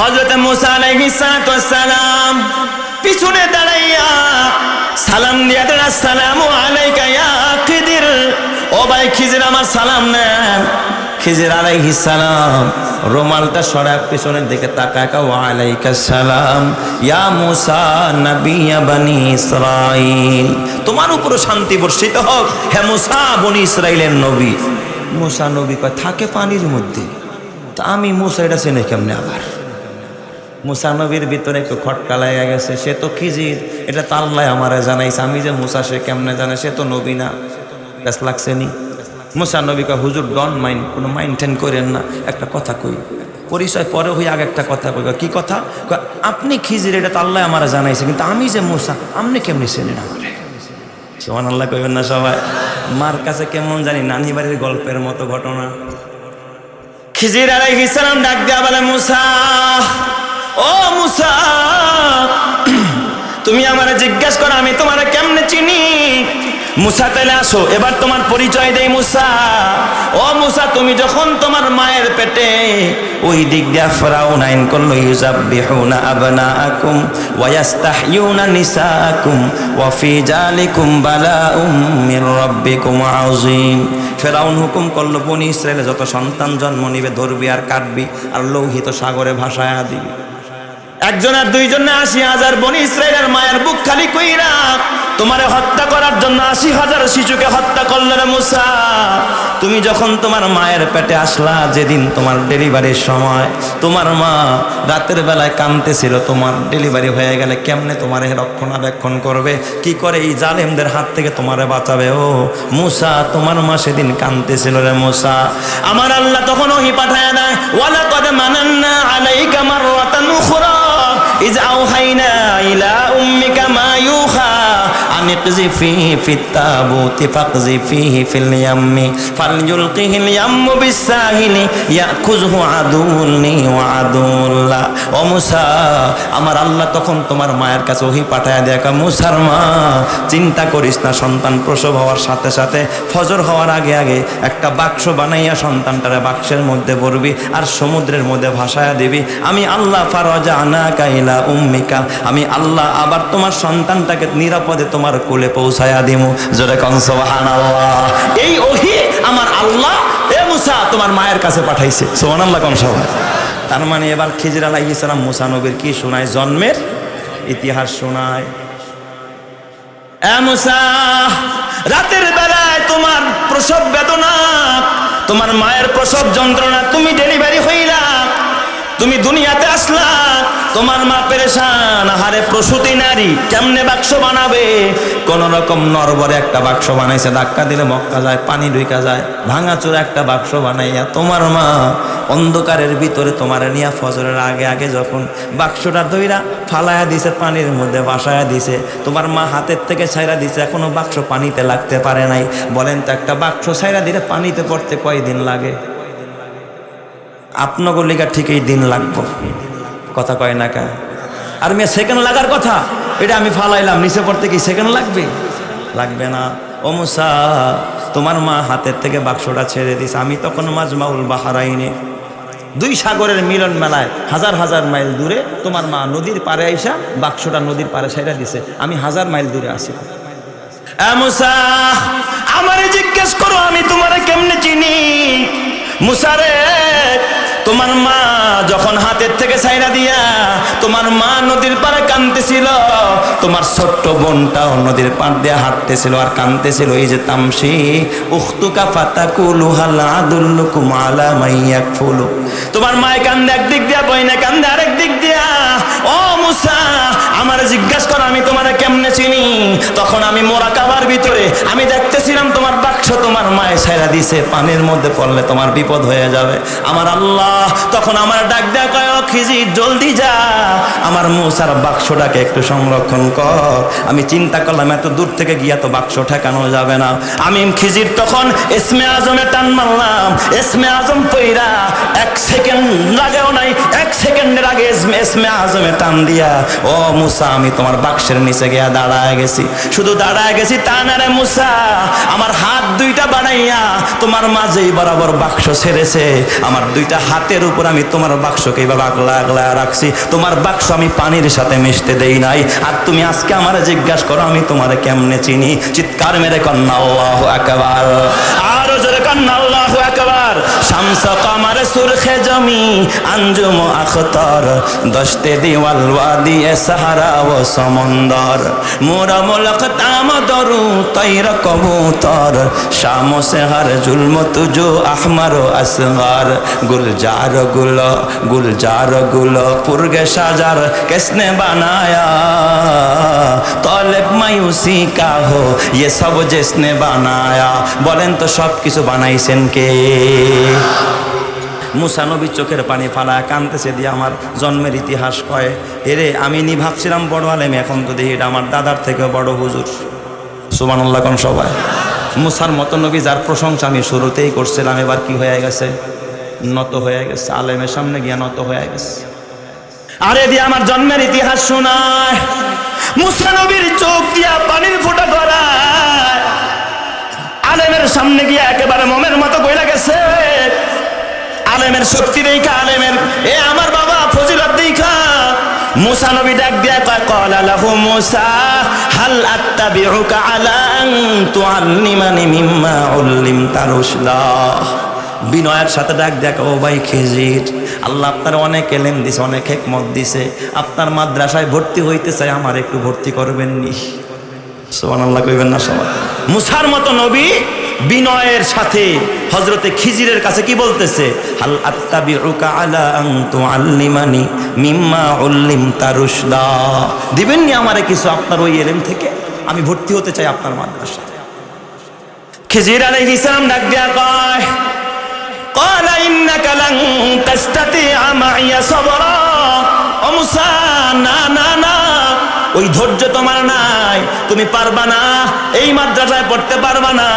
হজরত মুসা সালাম পিছনে দাঁড়াইয়া সালাম দিয়া দেন আসসালামু আলাইকা ইয়া খিদির। ও ভাই, খিজির আমার সালাম নেন খিজির আলাইহিস সালাম রুমালটা সরা পিছনের দিকে তাকায় কা ওয়া সালাম ইয়া মুসা নবিয়া বনি ইসরাইল তোমার উপর শান্তি বর্ষিত হোক, হে মুসা বনি ইসরাইলের নবী। মুসা নবী কয়, থাকে পানির মধ্যে। তা আমি মুসা, এটা চেনে কেমনে আবার? মুসা নবীর ভিতরে একটু খটকা লাগা গেছে, সে তো খিজির এটা তো আল্লাহ আমারে জানাইছে, আমি যে মুসা সে কেমনে জানে, সে তো নবী না। ব্যাস লাগছে নি। মুসা নবী হুজুর ডন মাইন্ড কোনো মাইন্ড টেন করেন না। একটা কথা কই, পরিচয় পরে হয়ে আগে একটা কথা কই। কি কথা? আপনি খিজির এটা তো আল্লাহ আমারে জানাইছে, কিন্তু আমি যে মুসা, আপনি কেমনি চেনেন আমারে? সোমান আল্লাহ কইবেন না সবাই। মার কাছে কেমন জানি নানি বাড়ির গল্পের মতো ঘটনা। খিজির আলাইহিস সালাম ডাক দেয়া বলে, মুসা ও মুসা, তুমি আমার জিজ্ঞাসা করো, আমি তোমারে কেমনে চিনি? মুসা তাইলে আসো, এবার তোমার পরিচয় দেই মুসা। ও মুসা, তুমি যখন তোমার মায়ের পেটে ওই দিক দিয়া ফেরাউন আইন করল ইউজাব্বিহুনা আবনাআকুম ওয়া ইয়াস্তাহইউনা নিসাআকুম ওয়া ফি জালিকুম বালাউম মির রাব্বিকুম আযীম। ফেরাউন হুকুম করল, বনি ইসরায়েলে যত সন্তান জন্ম নিবে, ধরবি আর কাটবি, আর লৌহিত সাগরে ভাসায় দিবি। একজন আর দুইজন আশি হাজার বনি ইসরায়েলের মায়ের বুক খালি কইরা তোমারে হত্যা করার জন্য আশি হাজার শিশুকে হত্যা করল রে মুসা। তুমি যখন তোমার মায়ের পেটে আসলা, যেদিন তোমার ডেলিভারির সময়, তোমার মা রাতের বেলায় কাঁদতেছিল, তোমার ডেলিভারি হয়ে গেলে কেমনে তোমার রক্ষণাবেক্ষণ করবে? কি করে এই জালেমদের হাত থেকে তোমারে বাঁচাবে? ও মুসা, তোমার মা সেদিন কাঁদতেছিল রে মুসা। আমার আল্লাহ তখন ওহি পাঠায় দেয় ওয়ালা কদ মানান্না আলাইকা মাররাতান উখরা। إذ أوحينا إلى أمك ما يوحى أن اقذفيه في التابوت فاقذفيه في اليم فليلقه اليم بالساهل يأخذه عدو لي وعدو له ও মুসা আমার আল্লাহ তখন তোমার মায়ের কাছে ওহি পাঠায় দেখা মুসার মা চিন্তা করিস না সন্তান প্রসব হওয়ার সাথে সাথে ফজর হওয়ার আগে আগে একটা বাক্স বানাইয়া সন্তানটারে বাক্সের মধ্যে পড়বি আর সমুদ্রের মধ্যে ভাসায়া দিবি আমি আল্লাহ ফারজা আনা কাইলা উম্মিকা আমি আল্লাহ আবার তোমার সন্তানটাকে নিরাপদে তোমার কোলে পৌঁছায়া দিমু। জোরে কনসবাহান এই ওহি আমার আল্লাহ। এ মুসা, তোমার মায়ের কাছে পাঠাইছে। সোহান আল্লাহ সবাই। তার মানে এবার খিজির আলাইহিস সালাম মুসা নবীর কি শোনায়? জন্মের ইতিহাস শোনায়। রাতের বেলায় তোমার প্রসব বেদনা, তোমার মায়ের প্রসব যন্ত্রণা তুমি ডেলিভারি হইলা। তুমি দুনিয়াতে আসলা, তোমার মা পেরেশান হারে প্রসূতি নারী, কেমনে বাক্স বানাবে? কোন রকম নরবরে একটা বাক্স বানাইছে, ধাক্কা দিলে মক্কা যায়, পানি ঢুকা যায় ভাঙা ভাঙাচোরা একটা বাক্স বানাইয়া তোমার মা অন্ধকারের ভিতরে তোমার নিয়া ফজরের আগে আগে যখন বাক্সটা দইরা ফালায়া দিছে, পানির মধ্যে বাসায়া দিছে, তোমার মা হাতের থেকে ছাইরা দিছে, এখনও বাক্স পানিতে লাগতে পারে নাই। বলেন তো একটা বাক্স ছাইরা দিলে পানিতে পড়তে কয়দিন লাগে? আপনাগলিকা ঠিকই দিন লাগবো। কথা কয় না কা? আর মেয়ে সেকেন্ড লাগার কথা? এটা আমি ফালাইলাম, নিচে পড়তে কি সেকেন্ড লাগবে? লাগবে না। ও মুসা, তোমার মা হাতের থেকে বাক্সটা ছেড়ে দিস আমি তখন মাজমাউল বাহারাইনে, দুই সাগরের মিলন মেলায় হাজার হাজার মাইল দূরে তোমার মা নদীর পারে আইসা বাক্সটা নদীর পারে ছেড়ে দিছে। আমি হাজার মাইল দূরে আসি আমারে জিজ্ঞেস করো, আমি তোমারে কেমনে চিনি? মুসারে তোমার মা যখন হাতের থেকে ছাইরা দিয়া তোমার মা নদীর পাড়ে কানতেছিল তোমার ছোট্ট বোনটাও নদীর পাড় দিয়ে হাঁটতেছিল আর কানতেছিল এই যে তামসি, উখতুকা ফাতাকুলু হাল আদুল্লুকুম আলা মাইয়াক ফুলু তোমার মায় কান্দে, একদিক দিয়া বইনে কান্দে আরেক দিক দিয়া। ও মুসা, আমার জিজ্ঞাসা করো, আমি তোমার তখন আমি মোরা কাবার ভিতরে, আমি দেখতেছিলাম তোমার বাক্স তোমার মায়ে ছেড়া দিছে, পানির মধ্যে পড়লে তোমার বিপদ হয়ে যাবে। আমার আল্লাহ, তখন আমার ডাক কয় খিজি জলদি যা। আমার মুসার বাক্সটাকে একটু সংরক্ষণ কর। আমি চিন্তা করলাম, এত দূর থেকে গিয়া তো বাক্স ঠেকানো যাবে না। আমি খিজির তখন এসমে আজমে টান মারলাম। এসমে আজম পইরা এক সেকেন্ড লাগেও নাই, এক সেকেন্ডের আগে এসমে আজমে টান দিয়া, ও মুসা, আমি তোমার বাক্সের নিচে গিয়া দাঁড়ায় গেছি। শুধু দাঁড়ায় গেছি তা না রে মুসা। আমার হাত দুইটা বানাইয়া তোমার মাঝেই বরাবর বাক্স ছেড়েছে। আমার দুইটা হাতের উপর আমি তোমার বাক্সকে এইভাবে আগলা আগলা রাখছি। তোমার বাক্স আমি পানির সাথে মিশতে দেই নাই। আর তুমি আজকে আমার জিজ্ঞাসা করো, আমি তোমার কেমনে চিনি? চিৎকার মেরে কন্যা আল্লাহ একবার আরও জোরে কন্যা আল্লাহ একবার শামস কামার সুরখে জমি আঞ্জুম আখতর দশতে দিওয়াল ওয়াদি এ সাহারা ও সমন্দর মোরা মোলক তাম দরু তৈর কবুতর শাম সে হর জুলম তুজো আহমর আসগার গুলজার গুল গুলজার গুল পুরগে সাজার কিসনে বানায়া তলেব মায়ুসি কা হো ये सब जिसने বানায়া বলেন তো সব কিছু বানাইছেন কে মুসানবী চোখের পানি ফালা কানতেছে দিয়ে আমার জন্মের ইতিহাস কয়, এরে, আমি নি ভাবছিলাম বড় আলেম, এখন তো দেখি এটা আমার দাদার থেকে বড় হুজুর। সুবানুল্লাহ কোন সবাই? মুসার মতো নবী যার প্রশংসা আমি শুরুতেই করছিলাম, এবার কি হয়ে গেছে? নত হয়ে গেছে, আলেমের সামনে গিয়ে নত হয়ে গেছে। আরে দিয়ে আমার জন্মের ইতিহাস শোনায়, মুসা নবীর চোখ দিয়া পানির ফোঁটা করায় আলেমের সামনে গিয়ে একেবারে মোমের মতো কইলা গেছে। আলেমের শক্তি দেখা আলেমের এ আমার বাবা ফজিলত দেখা মুসা নবী ডাক দিয়া কয় ক্বালা লাহু মুসা, হাল আত্তাবিউকা আলা আন তুআল্লিমানি মিম্মা উল্লিমতা রুশদা। বিনয়ের সাথে ডাক দেখ ও ভাই খেজির, আল্লাহ আপনার অনেক এলেম দিছে, অনেক হেকমত দিছে। আপনার মাদ্রাসায় ভর্তি হইতে চাই, আমার একটু ভর্তি করবেন নি সোমান আল্লাহ কইবেন না সবাই। মুসার মতো নবী বিনয়ের সাথে হজরতে খিজিরের কাছে কি বলতেছে হাল আত্তাবিউকা আলা আন তুআল্লিমানি মিম্মা উল্লিম তারুশদা দিবেন নি আমারে কিছু আপনার ওই এলেম থেকে আমি ভর্তি হতে চাই আপনার মাদ্রাসায় খিজির আলাইহিস সালাম ডাক দিয়া কয় قال إنك لن تستطيع معي صبرا ও মুসা না না না ওই ধৈর্য তোমার নাই। তুমি পারবা না, এই মাদ্রাসায় পড়তে পারবা না।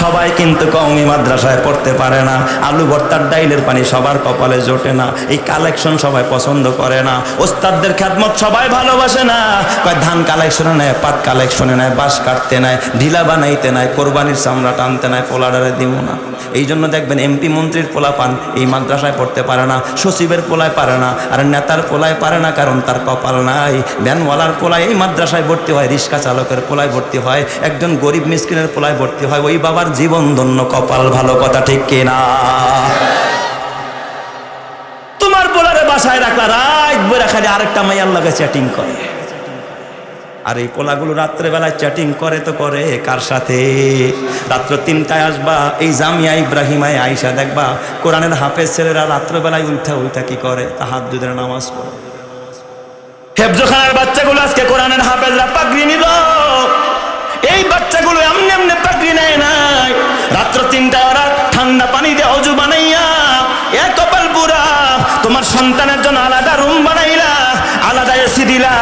সবাই কিন্তু কওমি মাদ্রাসায় পড়তে পারে না। আলু ভর্তার ডাইলের পানি সবার কপালে জোটে না। এই কালেকশন সবাই পছন্দ করে না। ওস্তাদদের খ্যাতমত সবাই ভালোবাসে না। কয়, ধান কালেকশনে নেয়, পাট কালেকশনে নেয়, বাঁশ কাটতে নেয়, ঢিলা বানাইতে নেয়, কোরবানির চামড়া টানতে নেয়, পোলাডারে দিব না। এই জন্য দেখবেন এমপি মন্ত্রীর পোলা পান এই মাদ্রাসায় পড়তে পারে না, সচিবের পোলায় পারে না, আর নেতার পোলায় পারে না কারণ তার কপাল নাই। ভ্যানওয়ালার পোলায় এই মাদ্রাসায় ভর্তি হয়, রিক্সা চালকের পোলায় ভর্তি হয়, একজন গরিব মিসকিনের পোলায় ভর্তি হয়, ওই বাবার জীবন ধন্য কপাল ভালো কথা ঠিক কিনা? তোমার পোলারে বাসায় রাখলা, রাত বইরা খালি আরেকটা মাইয়ার লগে চ্যাটিং করে। আর এই পোলাগুলো রাত্রেবেলায় চ্যাটিং করে তো করে, কার সাথে? রাত্র তিনটায় আসবা, এই জামিয়া ইব্রাহিমায় আইসা দেখবা, কোরআনের হাফেজ ছেলেরা রাত্রেবেলায় উঠা উঠা কি করে? হাত দুধের নামাজ পড়ে। হেফজোখানার বাচ্চাগুলো আজকে কোরআনের হাফেজরা পাগড়ি নিল। এই বাচ্চাগুলো এমনি এমনি পাগড়ি নেয় নাই। রাত্র তিনটা ওরা ঠান্ডা পানি দিয়ে অজু বানাইয়া, এ কপাল পুরা তোমার সন্তানের জন্য আলাদা রুম বানাইলা। আলাদা এসি দিলা,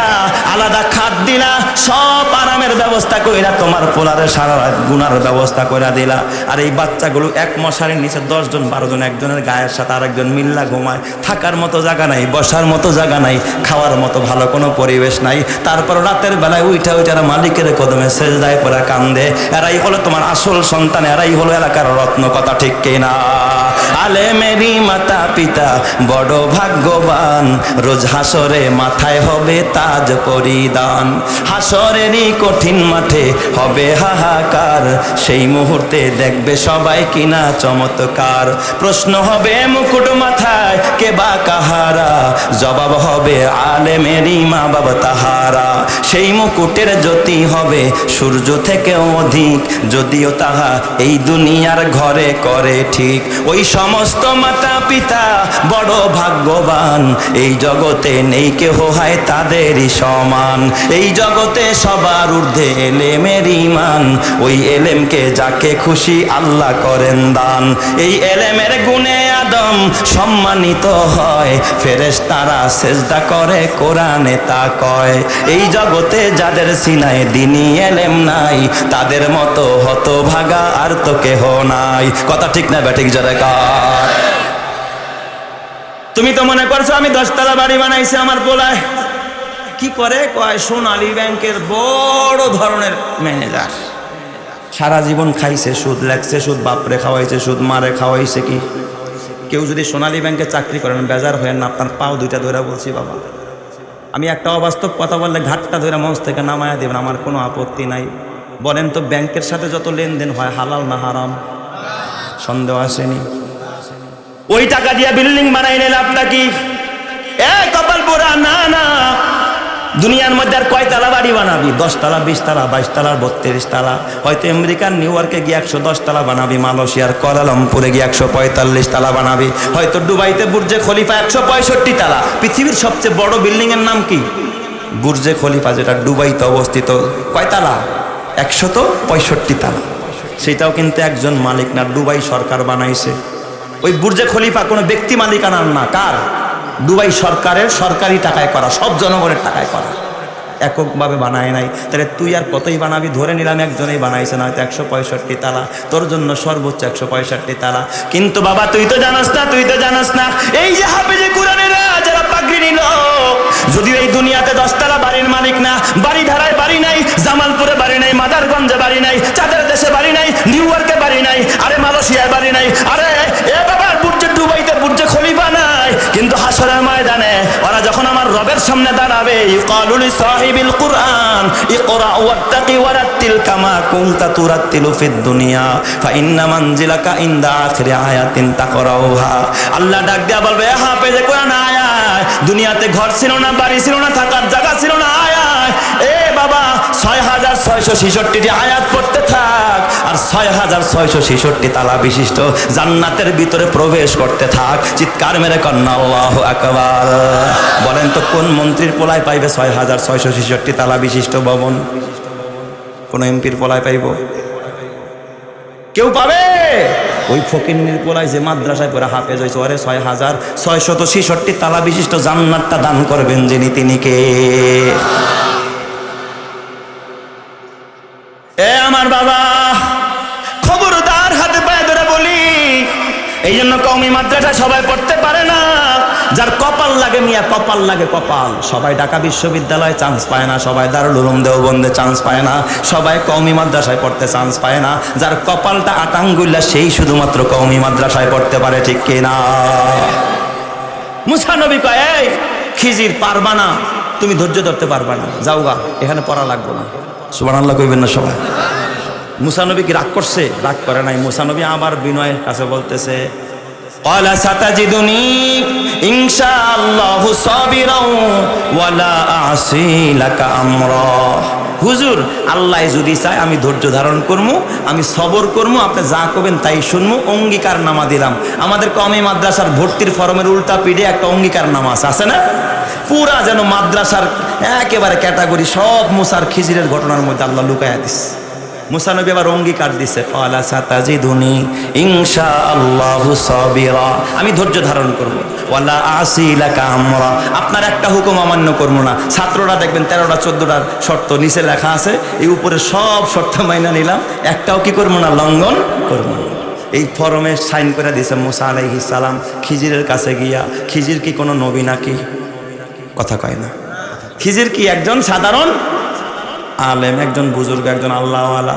আলাদা খাট দিলা, সব আরামের ব্যবস্থা কইরা তোমার পোলারে সারা রাত গুনার ব্যবস্থা কইরা দিলা। আর এই বাচ্চাগুলো এক মশারির নিচে দশজন বারো জন একজনের গায়ের সাথে আরেকজন মিল্লা ঘুমায়। থাকার মতো জায়গা নাই, বসার মতো জায়গা নাই, খাওয়ার মতো ভালো কোনো পরিবেশ নাই। তারপর রাতের বেলায় উইঠা উইঠারা মালিকের কদমে শেষ দায় পড়া কান্দে। এরাই হলো তোমার আসল সন্তান, এরাই হলো এলাকার রত্ন, কথা ঠিক কিনা? আলে মেরি মাতা পিতা, বড় ভাগ্যবান। রোজ হাসরে মাথায় হবে তাজ পরিধান। হাসরেরই কঠিন মাঠে হবে হাহাকার। সেই মুহূর্তে দেখবে সবাই কিনা চমৎকার। প্রশ্ন হবে মুকুট মাথায় কে বা কাহারা? জবাব হবে আলেমেরই মা বাবা তাহারা। সেই মুকুটের জ্যোতি হবে সূর্য থেকেও অধিক। যদিও তাহা এই দুনিয়ার ঘরে করে ঠিক। ওই সমস্ত মাতা পিতা বড় ভাগ্যবান। এই জগতে নেই কেহ হয় তাদেরই সমান। এই জগতে সবার ঊর্ধ্বে এলেমের ইমান ওই এলেমকে যাকে খুশি আল্লাহ করেন দান। এই এলেমের গুণে আদম সম্মানিত হয়। ফেরেশ তারা সেজদা করে, কোরআনে তা কয়। এই জগতে যাদের সিনায় দিনই এলেম নাই, তাদের মতো হত ভাগা আর তো কেহ নাই। কথা ঠিক না ব্যাঠিক জরে তুমি তো মনে করছ, আমি দশতলা বাড়ি বানাইছি আমার পোলায়। কি করে? কয়, সোনালী ব্যাংকের বড় ধরনের ম্যানেজার। সারা জীবন খাইছে, সুদ লাগছে সুদ বাপরে খাওয়াইছে, সুদ মারে খাওয়াইছে কি? কেউ যদি সোনালী ব্যাংকে চাকরি করেন, বেজার হয়ে না, আপনার পাও দুইটা ধরে বলছি বাবা। আমি একটা অবাস্তব কথা বললে ঘাটটা ধরে মঞ্চ থেকে নামায়া দেবেন, আমার কোনো আপত্তি নাই। বলেন তো, ব্যাংকের সাথে যত লেনদেন হয়, হালাল না হারাম? সন্দেহ আসেনি। ওই টাকা দিয়ে বিল্ডিং বানাই নিলে আপনার কি এ না না। দুনিয়ার মধ্যে আর কয়তলা বাড়ি বানাবি? দশতলা বিশ তলা, বাইশ তলা, বত্রিশ তলা। হয়তো আমেরিকার নিউ ইয়র্কে গিয়ে একশো দশ তলা বানাবি, মালয়েশিয়ার কলালামপুরে গিয়ে একশো পঁয়তাল্লিশ তলা বানাবি। হয়তো দুবাইতে বুর্জে খলিফা একশো পঁয়ষট্টি তলা। পৃথিবীর সবচেয়ে বড় বিল্ডিং এর নাম কি? বুর্জে খলিফা, যেটা দুবাইতে অবস্থিত। কয়তলা একশো তো পঁয়ষট্টি তলা। সেটাও কিন্তু একজন মালিক না, দুবাই সরকার বানাইছে। ওই বুর্জে খলিফা কোনো ব্যক্তি মালিকানার না। কার? দুবাই সরকারের সরকারি টাকায় করা, সব জনগণের টাকায় করা। এককভাবে বানায় নাই। তাহলে তুই আর কতই বানাবি? ধরে নিলাম একজনেই বানাইছে না হয়তো একশো পঁয়ষট্টি তালা। তোর জন্য সর্বোচ্চ একশো পঁয়ষট্টি তালা। কিন্তু বাবা, তুই তো জানাস না, তুই তো জানাস না। এই যে হাফেজে কোরআনেরা, যারা পাগড়ি নিল, যদিও এই দুনিয়াতে দশতলা বাড়ির মালিক না, বাড়ি ধারায় বাড়ি নাই, জামালপুরে বাড়ি নাই, মাদারগঞ্জে বাড়ি নাই, চাঁদের দেশে বাড়ি নাই, নিউ ইয়র্কে বাড়ি নাই, আরে মালয়েশিয়ায় বাড়ি নাই, আরে হাসরের ময়দানে ওরা যখন আমার রবের সামনে দাঁড়াবে ইকালুল সাহিবিল কুরআন, ইকরা ওয়াত্তাকি ওয়ারাত্তিল কামা কুনতা তুরাত্তিলু ফিদ দুনিয়া, ফা ইন্না মানজিলাকা ইনদা আয়াতিন তাকরাউহা। আল্লাহ ডাক দিয়া বলবে হাফেজে আয়া দুনিয়াতে ঘর ছিল না, বাড়ি ছিল না, থাকার জায়গা ছিল না আয়ায় এ বাবা ছয় হাজার ছয়শো ছেষট্টিটি আয়াত পড়তে থাক আর ছয় হাজার ছয়শো ছেষট্টি তালা বিশিষ্ট জান্নাতের ভিতরে প্রবেশ করতে থাক। চিৎকার মেরে কন্যা আকবার। বলেন তো, কোন মন্ত্রীর পোলায় পাইবে ছয় হাজার ছয়শো ছেষট্টি তালা বিশিষ্ট ভবন? কোন এমপির পোলায় পাইব? কেউ পাবে? ওই ফকির পোলায় যে মাদ্রাসায় পরে হাফেজ হয়েছে, ওরে ছয় হাজার ছয়শত ছেষট্টি তালা বিশিষ্ট জান্নাতটা দান করবেন যিনি, তিনি কে? আমার বাবা। খবরদার হাতে পায়ে ধরে বলি, এই জন্য কৌমি মাদ্রাসা সবাই পড়তে পারে না। যার কপাল লাগে মিয়া, কপাল লাগে কপাল। সবাই ঢাকা বিশ্ববিদ্যালয়ে চান্স পায় না, সবাই দারুল উলুম দেওবন্দে চান্স পায় না, সবাই কৌমি মাদ্রাসায় পড়তে চান্স পায় না। যার কপালটা আটাঙ্গুল্লা সেই শুধুমাত্র কৌমি মাদ্রাসায় পড়তে পারে, ঠিক কিনা মুসানবী কয়, এই, খিজির পারবা না, তুমি ধৈর্য ধরতে পারবা না। যাও গা, এখানে পড়া লাগবে না। সুবান আল্লাহ কইবেন না সবাই। মুসানবী কি রাগ করছে রাগ করে নাই মুসানবী আবার বিনয়ের কাছে বলতেছে قال ستجدني إن شاء الله صابرا ولا أعصي لك أمرا হুজুর আল্লাহ যদি চায় আমি ধৈর্য ধারণ করবো আমি সবর করবো আপনি যা করবেন তাই শুনবো অঙ্গীকার নামা দিলাম আমাদের কমে মাদ্রাসার ভর্তির ফরমের উল্টা পিঠে একটা অঙ্গীকার নামা আছে আছে না পুরা যেন মাদ্রাসার একেবারে ক্যাটাগরি সব মুসার খিজিরের ঘটনার মধ্যে আল্লাহ লুকায়া দিস মুসানবী আবার অঙ্গীকার দিছে আমি ধৈর্য ধারণ করব। ওয়ালা আসিলাকা আমরা। আপনার একটা হুকুম অমান্য করব না। ছাত্ররা দেখবেন, তেরোটা, চোদ্দটার শর্ত নিচে লেখা আছে। এই উপরে সব শর্ত মাইনা নিলাম। একটাও কি করব না? লঙ্ঘন করব না। এই ফরমে সাইন করে দিয়েছে মুসা আলাইহিস সালাম, খিজিরের কাছে গিয়া, খিজির কি কোনো নবী নাকি? কথা কয় না। খিজির কি একজন সাধারণ আলেম একজন বুজুর্গ, একজন আল্লাহওয়ালা।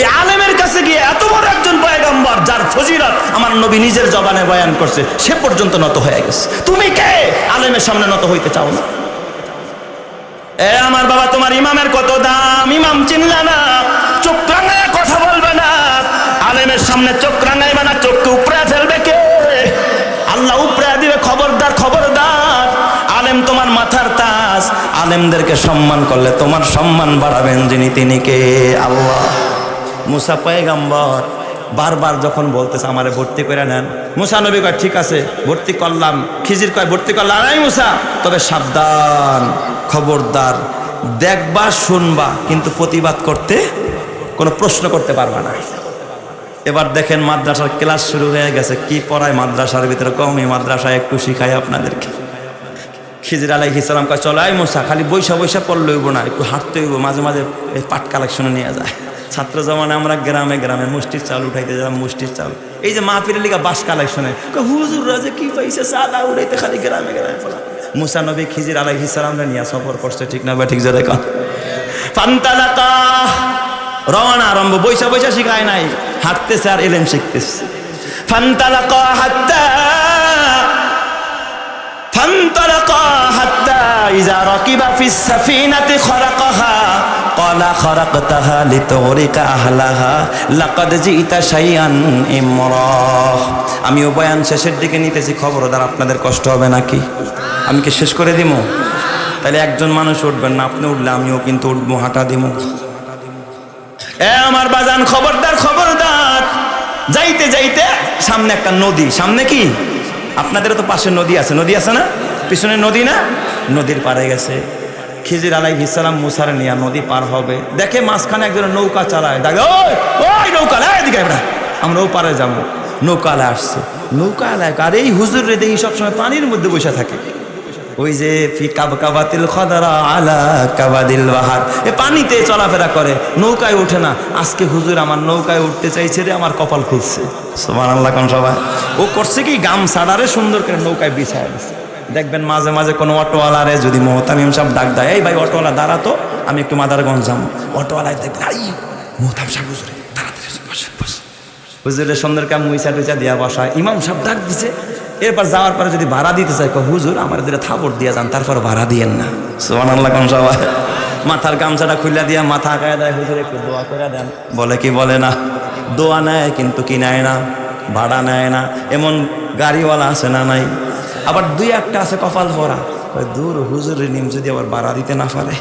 এই আলেমের কাছে গিয়ে এত বড় একজন পয়গম্বর যার ফজিরত আমার নবী নিজের জবানে বয়ান করছে, সে পর্যন্ত নত হয়ে গেছে। তুমি কে? আলেমের সামনে নত হইতে চাও না? এ আমার বাবা, তোমার ইমামের কত দাম? ইমাম চিনলা না, চোখ রাঙায় কথা বলবে না। আলেমের সামনে চোখ রাঙাইবে না, চোখকে উপরে ফেলবে কে? আল্লাহ উপরে দিবে, খবরদার খবরদার। আলেম তোমার মাথার তাজ আলেমদেরকে সম্মান করলে তোমার সম্মান বাড়াবেন যিনি তিনি কে? আল্লাহ। মুসা পয়গাম্বর বারবার যখন বলতেছে, আমারে ভর্তি করে নেন। মুসা নবী কয়, ঠিক আছে, ভর্তি করলাম। খিজির কয়, ভর্তি করলাম? নাই মুসা। তবে সাবধান, খবরদার, দেখবা, শুনবা, কিন্তু প্রতিবাদ করতে কোনো প্রশ্ন করতে পারবা না। এবার দেখেন মাদ্রাসার ক্লাস শুরু হয়ে গেছে, কি পড়ায় মাদ্রাসার ভিতরে কমই মাদ্রাসায় একটু শিখাই আপনাদেরকে। খিজির আলাইহি সালাম কয়, চলো আই মোসা, খালি বৈশা বৈশা পড়লে হইব না, একটু হাঁটতে হইব, মাঝে মাঝে এই পাট কালেকশনে নিয়ে যায়। ছাত্র জমানে, আমরা গ্রামে গ্রামে মুষ্টির চাল উঠাইতে যেতাম মুষ্টির চাল। এই যে মা মাহফিলের লিগা বাস কালেকশনে হুজুর রাজে কি পাইছে সাদা উড়াইতে খালি গ্রামে গ্রামে ফেলা মুসা নবী খিজির আলাইহিস সালামরা নিয়ে সফর করছে, ঠিক না বা ঠিক যে দেখা ফান্তালাকা, রওনা আরম্ভ বৈশা বৈশা শিখায় নাই, হাঁটতেছে আর এলেম শিখতেছে। ফান্তালাকা হাত্তা فانطلقا حتى إذا ركب في السفينة خرقها قال خرقتها لتغرق أهلها لقد جئت شيئا إمرا আমিও বয়ান শেষের দিকে নিতেছি খবরদার আপনাদের কষ্ট হবে নাকি আমি কি শেষ করে দিব তাহলে একজন মানুষ উঠবেন না আপনি উঠলে আমিও কিন্তু উঠবো হাঁটা দিব এ আমার বাজান খবরদার খবরদার যাইতে যাইতে সামনে একটা নদী সামনে কি আপনাদেরও তো পাশে নদী আছে। নদী আছে না? পিছনে নদী না? নদীর পাড়ে গেছে। খিজির আলাই ইসালাম মুসার নিয়া নদী পার হবে। দেখে মাঝখানে একজন নৌকা চালায়। দেখে ওই নৌকা লাই এদিকে আমরা আমরা ও পারে যাব। নৌকা আসছে। নৌকা আলায় আর এই হুজুর রেদে সবসময় পানির মধ্যে বসে থাকে। ওই যে কাব কাবাতিল খদারা আলা কাবাদিল বাহার। এ পানিতে চলাফেরা করে নৌকায় ওঠে না। আজকে হুজুর আমার নৌকায় উঠতে চাইছে রে আমার কপাল খুলছে। সোমান আল্লাহ কোন সবাই ও করছে কি গাম সাডারে সুন্দর করে নৌকায় বিছায় দিচ্ছে দেখবেন মাঝে মাঝে কোনো অটোওয়ালারে যদি মোহতামিম সাহেব ডাক দেয় এই ভাই অটোওয়ালা দাঁড়াতো আমি একটু মাদারগঞ্জ যাব অটোওয়ালায় দেখবেন আই মোহতাম সাহেব হুজুরে তাড়াতাড়ি। হুজুরের সুন্দর কাম মুইসা টুইসা দিয়া বসায়। ইমাম সাহেব ডাক দিছে এরপর যাওয়ার পরে যদি ভাড়া দিতে চাই হুজুর, আমার দিলে থাপড় দিয়ে যান তারপর ভাড়া দিয়েন না। সোমান আল্লাহ কোন সবাই। মাথার গামছাটা খুলে দিয়া মাথা আঁকায় দেয়, হুজুর, একটু দোয়া করে দেন। বলে কি, বলে না। দোয়া নেয়, কিন্তু কি নেয় না, ভাড়া নেয় না। এমন গাড়িওয়ালা আছে না নাই? আবার দুই একটা আছে কপাল ভরা। দূর হুজুরের নিম, যদি আবার ভাড়া দিতে না পারে?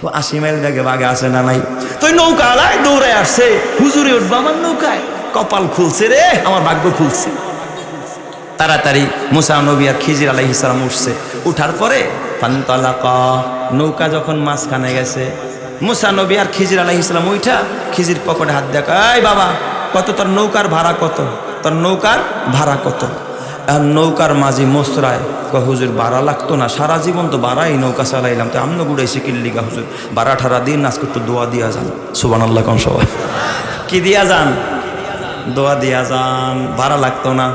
তো আশি মাইল ব্যাগে বাগে আসে না নাই? তো নৌকা আলায় দৌড়ে আসছে। হুজুরে উঠবো আমার নৌকায়। কপাল খুলছে রে, আমার ভাগ্য খুলছে। তাড়াতাড়ি মুসা নবী আর খিজির আলাইহিস সালাম উঠছে। উঠার পরে ফান্তালাকা, নৌকা যখন মাঝখানে গেছে, মুসা নবী আর খিজির আলাইহিস সালাম উঠা খিজির পকেটে হাত দেখা, এই বাবা, কত তোর নৌকার ভাড়া কত? তোর নৌকার ভাড়া কত? আর নৌকার মাঝি মোসরায়, কয়, হুজুর, ভাড়া লাগতো না, সারা জীবন তো ভাড়াই নৌকা চালাইলাম, তো আমনো গুড়াইছি কিল্লিগা হুজুর, ভাড়া ঠারা দিন, আজকে একটু দোয়া দিয়া যান। সুবান আল্লাহ কম সবাই কি দিয়া যান? দোয়া দিয়া যান, ভাড়া লাগতো না।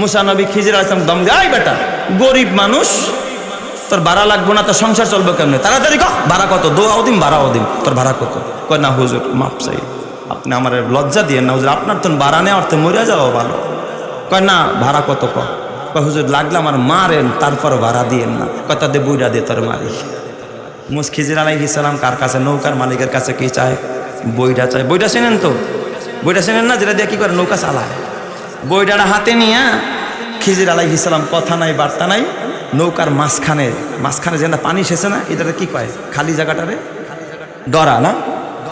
মুসানবী খিজির আসলাম দম গাই বেটা, গরিব মানুষ, তোর ভাড়া লাগবো না, তোর সংসার চলবে কেমনে? তাড়াতাড়ি কহ ভাড়া কত? দোয়াও দিন ভাড়াও দিন তোর ভাড়া কত? কয়, না, হুজুর মাপ চাই। আপনি আমার লজ্জা দিয়ে না, হুজুর, আপনার তো ভাড়া নেওয়ার তো মরে যাওয়া ভালো। কয়, না, ভাড়া কত ক কয়, হুজুর, লাগলে আমার মারেন তারপর ভাড়া দিয়েন না। কয় তাদের বইটা দিয়ে তোর মারি মুসখিজির আলাইহিস সালাম কার কাছে? নৌকার মালিকের কাছে কি চায়? বইটা চায়। বইটা চেনেন তো? বইটা চেনেন না? যেটা দিয়ে কি করে? নৌকা চালায়। বইটাটা হাতে নিয়ে খিজির আলাইহিস সালাম কথা নাই বার্তা নাই নৌকার মাঝখানে মাঝখানে যেন পানি সেচে না এটাতে কি কয়? খালি জায়গাটারে? ডরা না?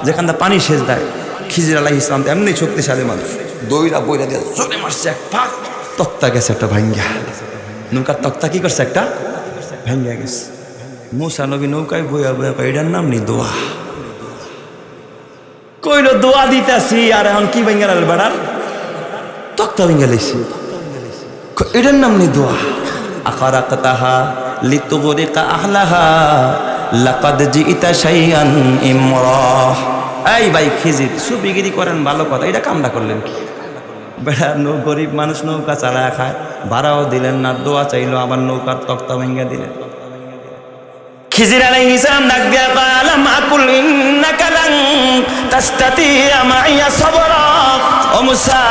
যেখানটা পানি সেচ দেয় খিজির আলাহ ইসলাম এমনি শক্তিশালী মানুষ। দইরা বইরা দিয়ে চলে মারছে এক পাক তক্তা গেছে একটা ভাঙ্গা নৌকার তক্তা কি করছে একটা? ভাঙ্গা গেছে। মুসা নবী নৌকায় বইয়া বইয়া কয়, এটার নাম নি দোয়া। কইল দোয়া দিতেছি আর এখন কি ভেঙ্গে বেড়ার? তক্তা ভেঙ্গে লাইছি এটার নাম নি দোয়া। আখারা কাতাহা লিতুগরিকা আহলাহা, লাকাদ জিইতা শাইআন ইমরা। এই ভাই খিজির, সুবিগিরি করেন ভালো কথা। এটা কামটা করলেন কি? বেড়া নৌ, গরিব মানুষ নৌকা চালায় খায়। ভাড়াও দিলেন না, দোয়া চাইলো, আবার নৌকার তক্তা ভেঙ্গে দিলেন। খিজির আলাইহিস সালাম ডাক দিয়া আলাম আকুল ইন্নাকা লান তাস্তাতিয়া মাইয়া সাবরা। ও মুসা,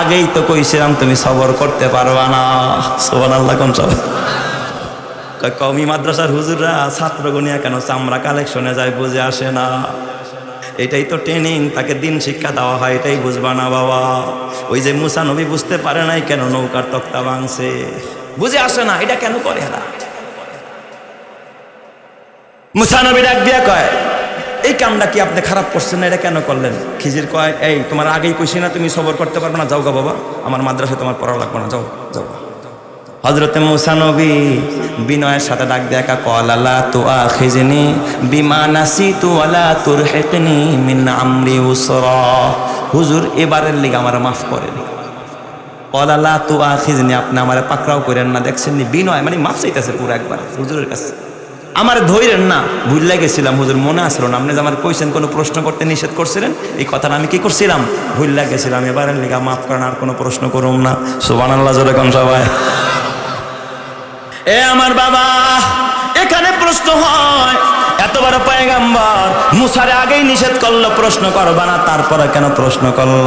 আগেই তো কইছিলাম তুমি সবর করতে পারবা না। সুবহানাল্লাহ কোন সব কয় কমি মাদ্রাসার হুজুররা ছাত্র গনিয়া কেন চামড়া কালেকশনে যায় বুঝে আসে না? এটাই তো ট্রেনিং তাকে দিন শিক্ষা দেওয়া হয়, এটাই বুঝবা না বাবা। ওই যে মুসা নবী বুঝতে পারে নাই কেন নৌকার তক্তা ভাঙছে? বুঝে আসে না, এটা কেন করে এরা? মুসানবী ডাক দিয়া কয়, এই কামটা কি আপনি খারাপ করছেন না? এটা কেন করলেন? খিজির কয়, এই, তোমার আগেই কইছি না, তুমি সবর করতে পারবে না। যাও গা বাবা, আমার মাদ্রাসায় তোমার পড়া লাগবে না, যাও যাও। হজরতে মুসানবী বিনয়ের সাথে ডাক দেখা কল আলা তু আখিজনি বিমা নাসি তু আলা তুর হেকনি মিন আমরি উসরা। হুজুর এবারের লিগে আমার মাফ করেন কল আলা তু আখিজনি, আপনি আমার পাকড়াও করেন না দেখছেন বিনয় মানে মাফ চাইতেছে পুরো একবার হুজুরের কাছে। আমার ধৈরেন না ভুললে গেছিলাম, হুজুর, মনে আসলো না, আপনি যে আমার কইছেন, কোনো প্রশ্ন করতে নিষেধ করছিলেন? এই কথাটা আমি কি করছিলাম? ভুললে গেছিলাম, এবার লেখা মাফ করেন, আর কোনো প্রশ্ন করুম না। সোবান আল্লাহ যেরকম সবাই। এ আমার বাবা, এখানে প্রশ্ন হয় বড় পয়গাম্বর? আগেই নিষেধ করল, প্রশ্ন করবা না, তারপরে কেন প্রশ্ন করল?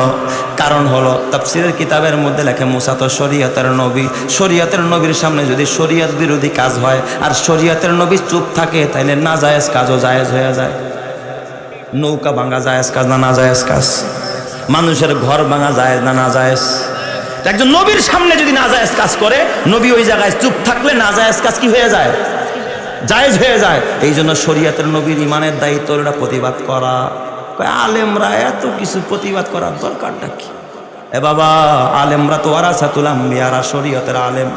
কারণ হলো, তাফসিরের কিতাবের মধ্যে লেখে, মুসা তো শরীয়তের নবী। শরীয়তের নবীর সামনে যদি শরীয়ত বিরোধী কাজ হয়, আর শরীয়তের নবী চুপ থাকে, তাইলে না জায়েজ কাজও জায়েজ হয়ে যায়। নৌকা ভাঙা জায়েজ কাজ না না জায়েজ কাজ? মানুষের ঘর ভাঙা জায়েজ না না জায়েজ? একজন নবীর সামনে যদি না জায়েজ কাজ করে, নবী ওই জায়গায় চুপ থাকলে না জায়েজ কাজ কি হয়ে যায়? জায়েজ হয়ে যায়। এই জন্য শরীয়তের নবীর ইমানের দায়িত্ব ওটা প্রতিবাদ করা। আলেমরা এত কিছু প্রতিবাদ করার দরকারটা কি? এ বাবা, আলেমরা তো ওরা সাতুলাম বিয়ারা শরীয়তের আলেম।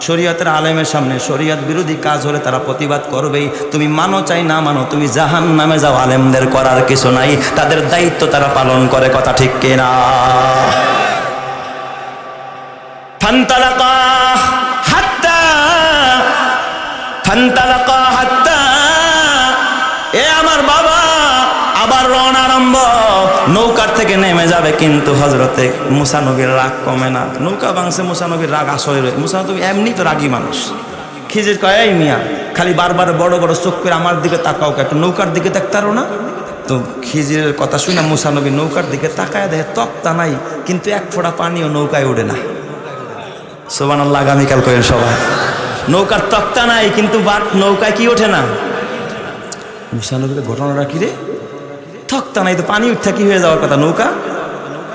শরীয়তের আলেমের সামনে শরীয়ত বিরোধী কাজ হলে তারা প্রতিবাদ করবেই। তুমি মানো চাই না মানো, তুমি জাহান নামে যাও। আলেমদের করার কিছু নাই, তাদের দায়িত্ব তারা পালন করে, কথা ঠিক কিনা? ফান্তালাকা এ আমার বাবা, আবার রন আরম্ভ। নৌকার থেকে নেমে যাবে কিন্তু হজরতে মুসানবীর রাগ কমে না। নৌকা বাংসে মুসানবীর রাগ আসয় রয়ে মুসানবী এমনি তো রাগী মানুষ। খিজির কয় মিয়া, খালি বারবার বড় বড় চোখ করে আমার দিকে তাকাও একটু নৌকার দিকে দেখতারও না? তো খিজিরের কথা শুনে মুসানবী নৌকার দিকে তাকায় দেখে, তক্তা নাই, কিন্তু এক ফোঁটা পানিও নৌকায় ওঠে না। সোবান আল্লাহ আগামীকাল করেন সবাই। নৌকার তক্তা নাই কিন্তু বাট নৌকায় কি ওঠে না? মুসানবীর ঘটনাটা কি রে? তক্তা নাই তো পানি উঠতে কি হয়ে যাওয়ার কথা? নৌকা?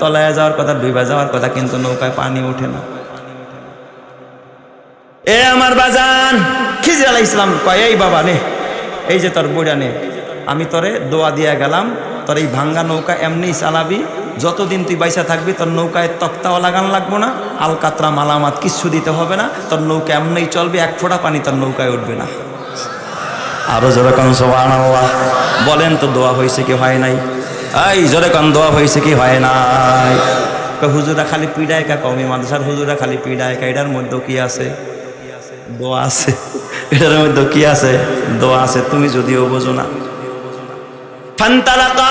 তলায় যাওয়ার কথা ডুবা যাওয়ার কথা কিন্তু নৌকায় পানি ওঠে না। এ আমার বাজান খিজির আলাহ ইসলাম কয় এই বাবা নে এই যে তোর বইটা নে আমি তোরে দোয়া দিয়া গেলাম তোর এই ভাঙ্গা নৌকা এমনি চালাবি যতদিন তুই বাইসা থাকবি, তোর নৌকায় তক্তাও লাগান লাগবো না, আলকাতরা মালামাত কিচ্ছু দিতে হবে না, তোর নৌকা এমনই চলবে, এক ফোঁটা পানি তোর নৌকায় উঠবে না। আরও যেরকম সোহান আল্লাহ বলেন তো, দোয়া হয়েছে কি হয় নাই? এই যেরকম দোয়া হয়েছে কি হয় নাই? হুজুরা খালি পিড়ায় কা কমি মাদ্রাসার হুজুরা খালি পিড়ায় কা, এটার মধ্যেও কি আছে? দোয়া আছে। এটার মধ্যে কি আছে? দোয়া আছে, তুমি যদিও বোঝো না। ফান্তালাকা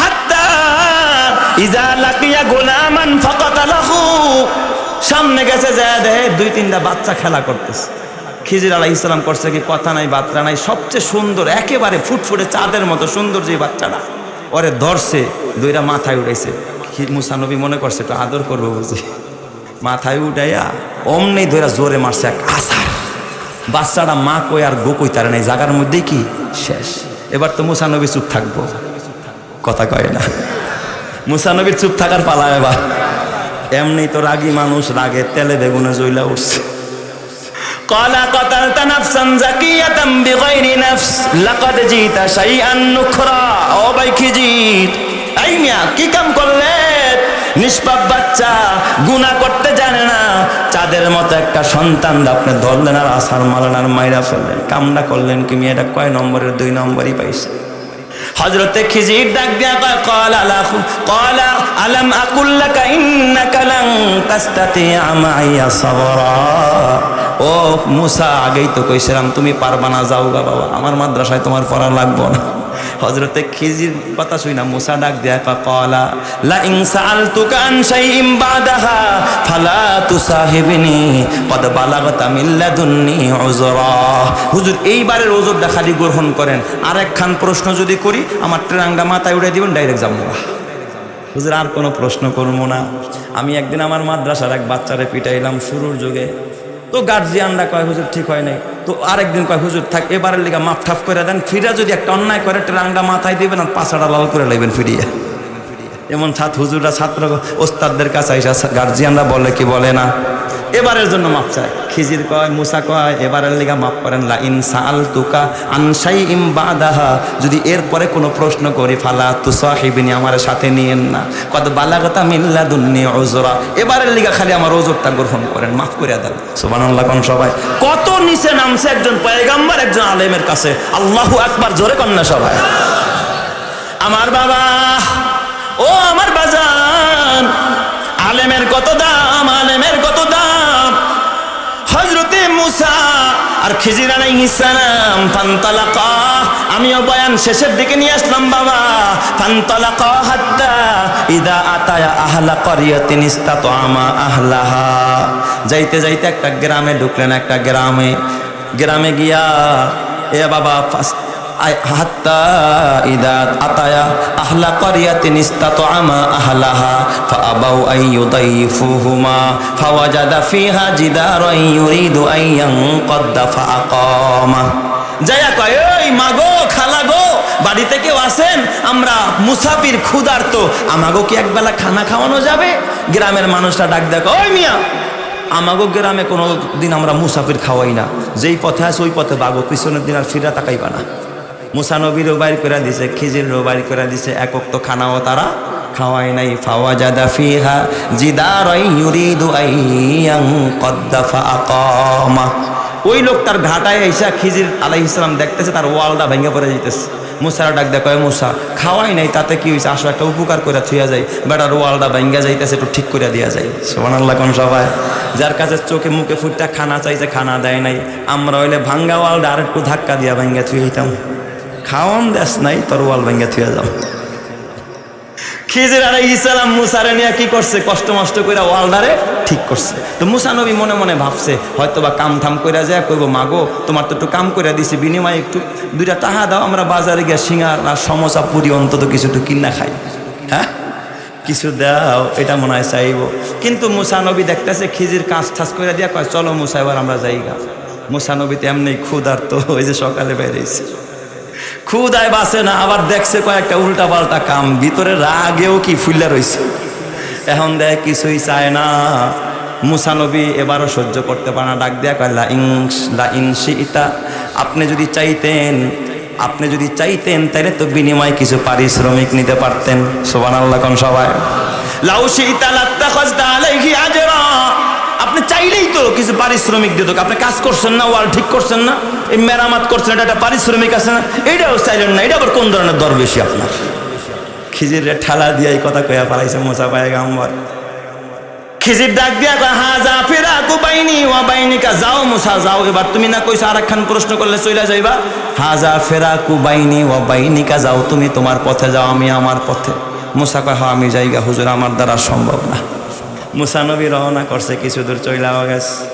হাত্তা ইজা গোলামান সামনে গেছে যায় দেখে দুই তিনটা বাচ্চা খেলা করতেছে। খিজির আলাহ ইসলাম করছে কি, কথা নাই বার্তা নাই, সবচেয়ে সুন্দর, একেবারে ফুটফুটে চাঁদের মতো সুন্দর যে বাচ্চাটা। ওরে ধরছে, দুইটা মাথায় উঠেছে মুসানবী মনে করছে, একটু আদর করব বুঝি? মাথায় উঠাইয়া অমনি ধরে জোরে মারছে এক আসার। বাচ্চাটা মা কই আর গো কই তার নেই, জাগার মধ্যেই কি? শেষ। এবার তো মুসানবী চুপ থাকব। কথা কয় না। মুসানবীর চুপ থাকার পালা এবার এমনি তো রাগী মানুষ রাগে তেলে বেগুনে জইলা উঠছে قال قتلت نفسا زكية بغير نفس لقد جئت شيئا نكرا ও ভাই খিজির এই মিয়া কি কাম করলেন নিষ্পাপ বাচ্চা গুনাহ করতে জানে না চাঁদের মতো একটা সন্তান আপনি ধরলেন আর আসার মারলেন আর মাইরা ফেললেন কামটা করলেন কি মেয়েটা কয় নম্বরের দুই নম্বরই পাইছে হজরতে খিজির ডাক দিয়া কয়, কলা লাখু কলা, আলাম আকুল্লাকা ইন্নাকা লান তাস্তাতিয়া মাইয়া সাবরা ও মুসা, আগেই তো কইছিলাম, তুমি পারবা না যাও গা বাবা, আমার মাদ্রাসায় তোমার পড়া লাগবো না। হজরতে খিজির কথা শুই না, মুসা ডাক দিয়া কয় কলা লা ইন সাআলতুকা আন শাইইন বাদাহা, ফালা তুসাহিবনি, কদ বালাগতা মিন উযরা হুজুর, এইবারের ওজরটা খালি গ্রহণ করেন। আরেকখান প্রশ্ন যদি করি, আমার ট্রাঙ্গা মাথায় উঠে দিবেন, ডাইরেক্ট যাব হুজুর, আর কোনো প্রশ্ন করব না। আমি একদিন আমার মাদ্রাসার এক বাচ্চারে পিটাইলাম, শুরুর যুগে। তো গার্জিয়ানরা কয়, হুজুর ঠিক হয় নাই। তো আরেকদিন কয়, হুজুর থাক, এবারের লিগা মাফ ঠাপ করে দেন। ফিরা যদি একটা অন্যায় করে, ট্রাঙ্গা মাথায় দিবেন আর পাশাটা লাল করে লাইবেন ফিরিয়ে। এমন ছাত্র, হুজুররা ছাত্র, ওস্তাদদের কাছে গার্জিয়ানরা বলে কি বলে না? এবারের জন্য মাপ চায়। খিজির কয়, মুসা কয়, এবারের লিগা মাফ করেন। লা ইন সাল তুকা আনসাই ইম বাদাহা। যদি এরপরে কোনো প্রশ্ন করি, ফালা তু সাহিবিনি, আমার সাথে নিয়েন না। কত বালাগতা মিল্লা দুন্নি ওজরা এবারের লিগা খালি আমার ওজরটা গ্রহণ করেন, মাফ করে দেন। সুবহানাল্লাহ কোন সবাই। কত নিচে নামছে একজন পয়গাম্বার, একজন আলেমের কাছে। আল্লাহু আকবার, জোরে কন্যা সবাই। আমার বাবা, ও আমার বাজান, আলেমের কত দাম, আলেমের কত দাম। আমিও বয়ান শেষের দিকে নিয়ে আসলাম, বাবা। ফান্তালাকা হাত্তা ইদা আতায়া আহলা করিয়াতিন ইস্তাতআমা আহলাহা। যাইতে যাইতে একটা গ্রামে ঢুকলেন, একটা গ্রামে। গ্রামে গিয়া, এ বাবা হাত্তা ইদা আতায়া ফাওয়াজাদা কয় মাগো, খালা গো, বাড়িতে কেউ আসেন আমরা মুসাফির ক্ষুধার্ত। আমাগো কি একবেলা খানা খাওয়ানো যাবে? গ্রামের মানুষরা ডাক দেখো, ওই মিয়া, আমাগো গ্রামে কোনো দিন আমরা মুসাফির খাওয়াই না। যেই পথে আছে, ওই পথে বাগো, পিছনের দিন আর ফিরা তাকাইবা না। মুসানবীরও বাইর করে দিছে খিজিরও বাইর করে দিছে একক তো খানাও তারা খাওয়াই নাই। ফাওয়া জাদা ফিহা জিদারাই ইউরিদু আইয়ান কদ্দাফা আকামা ওই লোক তার ঘাটায় এসা খিজির আলাইহিস সালাম দেখতেছে, তার ওয়ালটা ভেঙে পড়ে যেতেছে মুসার ডাক দেখো "এ মুসা খাওয়াই নাই, তাতে কি হয়েছে আসো, একটা উপকার করে থুয়া যায় বেটার ওয়ালটা ভেঙে যাইতেছে, একটু ঠিক করে দেওয়া যায় সোমান আল্লাহ কোন সবাই যার কাছে চোখে মুখে ফুটটা খানা চাইছে, খানা দেয় নাই। আমরা হইলে ভাঙ্গা ওয়ালটা আর একটু ধাক্কা দিয়া ভেঙে থুইতাম খাওয়ান দেশ নাই, তোর ওয়াল ভেঙে থুয়ে যাও। খিজির আলাই ইসালাম মুসারে নিয়ে কি করছে? কষ্ট মষ্ট করে ওয়ালডারে ঠিক করছে। তো মুসা নবী মনে মনে ভাবছে হয়তো বা কাম থাম করে যায়, কইবো, মাগো, তোমার তো একটু কাম করে দিছি, বিনিময়ে একটু দুইটা টাকা দাও, আমরা বাজারে গিয়ে সিঙ্গার আর সমোসা পুরি অন্তত কিছু একটু কিনা খাই। হ্যাঁ? কিছু দাও, এটা মনে হয় চাইব। কিন্তু মুসা নবী দেখতেছে খিজির কাজ ঠাস করে দিয়া কয়, চলো মুসা, এবার আমরা যাই গা মুসা নবী তো এমনি ক্ষুধার তো ওই যে সকালে বেরিয়েছে ক্ষুদায় বাসে না, আবার দেখছে কয়েকটা উল্টা পাল্টা কাম। ভিতরে রাগেও কি ফুল্লা রইছে? এখন দেখ, কিছুই চায় না। মুসানবী এবারও সহ্য করতে পারে না। ডাক দেয়া কয়, লা ইংস লা ইনসি ইতা আপনি যদি চাইতেন, আপনি যদি চাইতেন তাহলে তো বিনিময়ে কিছু পারিশ্রমিক নিতে পারতেন। সোবান আল্লাহ কোন সবাই। লাউসি ইতা লাত্তা খজদা আলাইহি আজরা। আপনি চাইলেই তো কিছু পারিশ্রমিক দিত আপনি কাজ করছেন না, ওয়াল ঠিক করছেন না, এই মেরামত করছেন, এটা একটা পারিশ্রমিক আছে না এইটাও চাইলেন না, এটা আবার কোন ধরনের দর বেশি আপনার? খিজির ঠেলা দিয়ে এই কথা কয়া পালাইছে, মোচা পায় গাম্বার। খিজির ডাক দিয়া কয়, হা যা, ফেরা কু বাইনি ওয়া বাইনিকা, যাও মুসা যাও, এবার তুমি না কইছো আর একখান প্রশ্ন করলে চইলা যাইবা? হাজা ফেরা কু বাইনি ওয়া বাইনিকা, যাও, তুমি তোমার পথে যাও, আমি আমার পথে। মুসা কয় হা আমি যাইগা, হুজুর, আমার দ্বারা সম্ভব না। মুসা নবী রওনা করছে কিছু দূর চইলাও গেছে।